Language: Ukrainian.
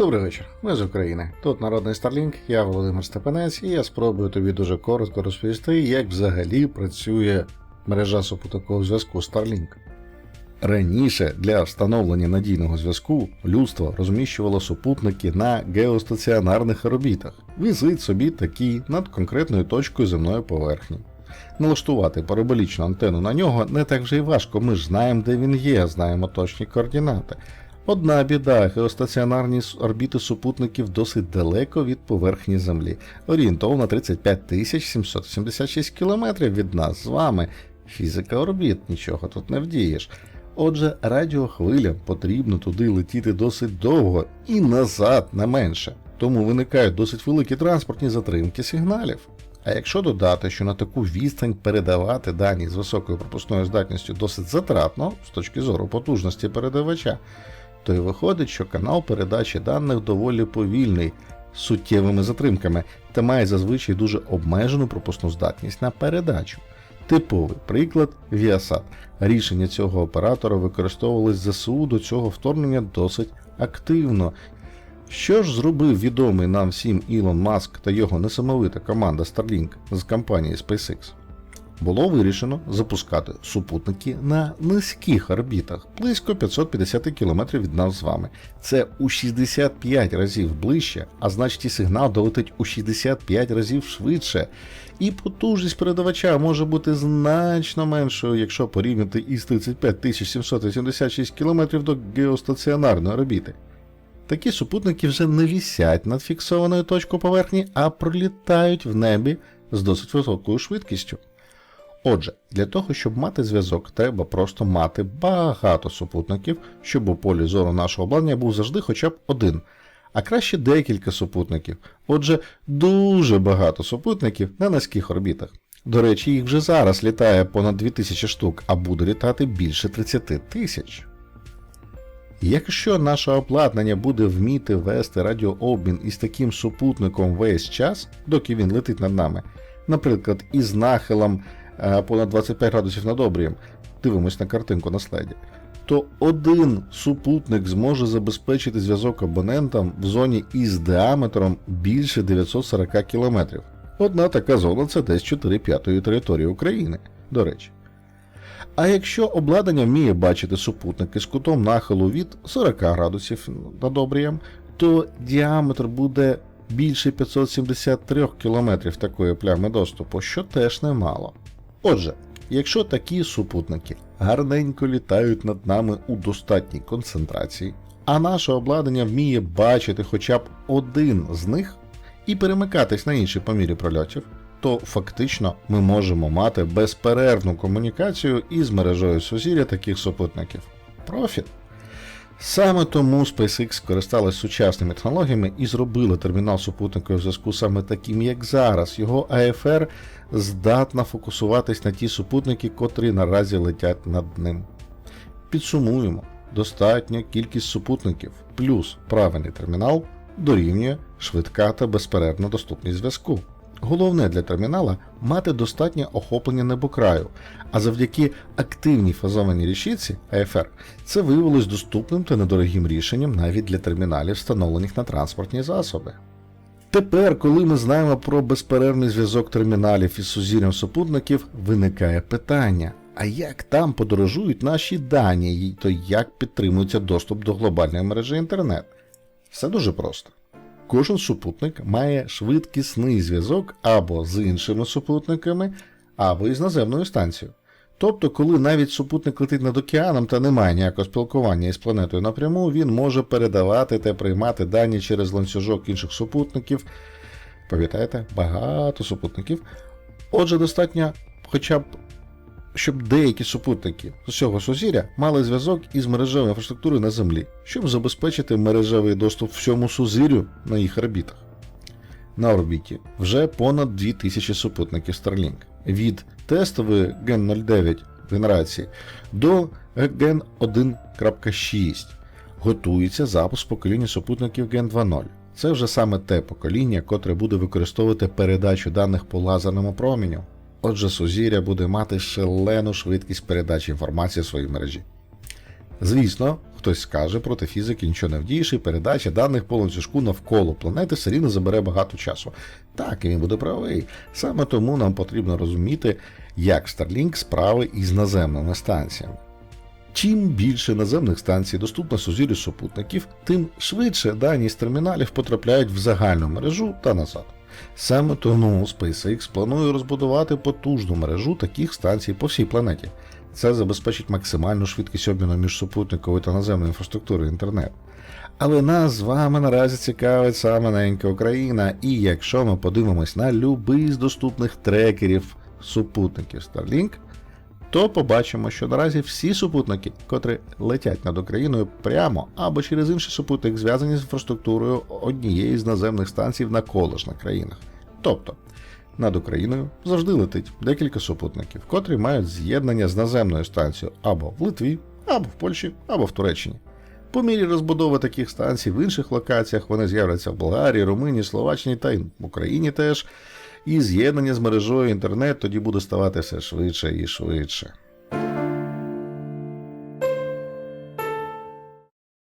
Добрий вечір, ми з України. Тут народний Starlink, я Володимир Степанець, і я спробую тобі дуже коротко розповісти, як взагалі працює мережа супутникового зв'язку Starlink. Раніше для встановлення надійного зв'язку людство розміщувало супутники на геостаціонарних орбітах. Візит собі такий над конкретною точкою земної поверхні. Налаштувати параболічну антенну на нього не так вже й важко, ми ж знаємо, де він є, знаємо точні координати. Одна біда, геостаціонарні орбіти супутників досить далеко від поверхні Землі, орієнтовно 35 776 кілометрів від нас з вами. Фізика орбіт, нічого тут не вдієш. Отже, радіохвилям потрібно туди летіти досить довго і назад не менше. Тому виникають досить великі транспортні затримки сигналів. А якщо додати, що на таку відстань передавати дані з високою пропускною здатністю досить затратно з точки зору потужності передавача, то й виходить, що канал передачі даних доволі повільний, з суттєвими затримками, та має зазвичай дуже обмежену пропускну здатність на передачу. Типовий приклад Viasat. Рішення цього оператора використовувались ЗСУ до цього вторгнення досить активно. Що ж зробив відомий нам всім Ілон Маск та його несамовита команда Starlink з компанії SpaceX? Було вирішено запускати супутники на низьких орбітах, близько 550 км від нас з вами. Це у 65 разів ближче, а значить і сигнал долетить у 65 разів швидше. І потужність передавача може бути значно меншою, якщо порівняти із 35 786 км до геостаціонарної орбіти. Такі супутники вже не вісять над фіксованою точкою поверхні, а пролітають в небі з досить високою швидкістю. Отже, для того, щоб мати зв'язок, треба просто мати багато супутників, щоб у полі зору нашого обладнання був завжди хоча б один, а краще декілька супутників. Отже, дуже багато супутників на низьких орбітах. До речі, їх вже зараз літає понад 2000 штук, а буде літати більше 30 тисяч. Якщо наше обладнання буде вміти вести радіообмін із таким супутником весь час, доки він летить над нами, наприклад, із нахилом понад 25 градусів над обрієм, дивимось на картинку на слайді, то один супутник зможе забезпечити зв'язок абонентам в зоні із діаметром більше 940 км. Одна така зона це десь 4 п'ятої території України, до речі. А якщо обладнання вміє бачити супутники з кутом нахилу від 40 градусів над обрієм, то діаметр буде більше 573 км такої плями доступу, що теж немало. Отже, якщо такі супутники гарненько літають над нами у достатній концентрації, а наше обладнання вміє бачити хоча б один з них і перемикатись на інші по мірі прольотів, то фактично ми можемо мати безперервну комунікацію із мережею сузір'я таких супутників. Профіт. Саме тому SpaceX скористалась сучасними технологіями і зробила термінал супутникового зв'язку саме таким, як зараз. Його АФР здатна фокусуватись на ті супутники, котрі наразі летять над ним. Підсумуємо, достатня кількість супутників плюс правильний термінал дорівнює швидка та безперервна доступність зв'язку. Головне для термінала мати достатнє охоплення небокраю, а завдяки активній фазованій рішиці AFR це виявилось доступним та недорогим рішенням навіть для терміналів, встановлених на транспортні засоби. Тепер, коли ми знаємо про безперервний зв'язок терміналів із сузір'ям супутників, виникає питання: а як там подорожують наші дані, і то як підтримується доступ до глобальної мережі інтернет? Все дуже просто. Кожен супутник має швидкісний зв'язок або з іншими супутниками, або із наземною станцією. Тобто, коли навіть супутник летить над океаном та немає ніякого спілкування із планетою напряму, він може передавати та приймати дані через ланцюжок інших супутників. Пам'ятаєте, багато супутників. Отже, достатньо хоча б щоб деякі супутники з усього сузір'я мали зв'язок із мережевою інфраструктурою на Землі, щоб забезпечити мережевий доступ всьому сузір'ю на їх орбітах. На орбіті вже понад 2000 супутників Starlink від тестової Gen 09 генерації до Gen 1.6. Готується запуск покоління супутників Gen 2.0. Це вже саме те покоління, котре буде використовувати передачу даних по лазерному променю. Отже, сузір'я буде мати шалену швидкість передачі інформації в своїй мережі. Звісно, хтось скаже, проти фізики нічого не вдієш, і передача даних по ланцюжку навколо планети все рівно забере багато часу. Так, і він буде правий. Саме тому нам потрібно розуміти, як Starlink справи із наземними станціями. Чим більше наземних станцій доступно сузір'ю супутників, тим швидше дані з терміналів потрапляють в загальну мережу та назад. Саме тому SpaceX планує розбудувати потужну мережу таких станцій по всій планеті. Це забезпечить максимальну швидкість обміну між супутниковою та наземною інфраструктурою інтернет. Але нас з вами наразі цікавить саме ненька Україна, і якщо ми подивимось на любий з доступних трекерів супутників Starlink, то побачимо, що наразі всі супутники, котрі летять над Україною прямо або через інший супутник, зв'язані з інфраструктурою однієї з наземних станцій в навколишніх країнах. Тобто над Україною завжди летить декілька супутників, котрі мають з'єднання з наземною станцією або в Литві, або в Польщі, або в Туреччині. По мірі розбудови таких станцій в інших локаціях вони з'являться в Болгарії, Румунії, Словаччині та й в Україні теж. І з'єднання з мережою інтернет тоді буде ставати все швидше і швидше.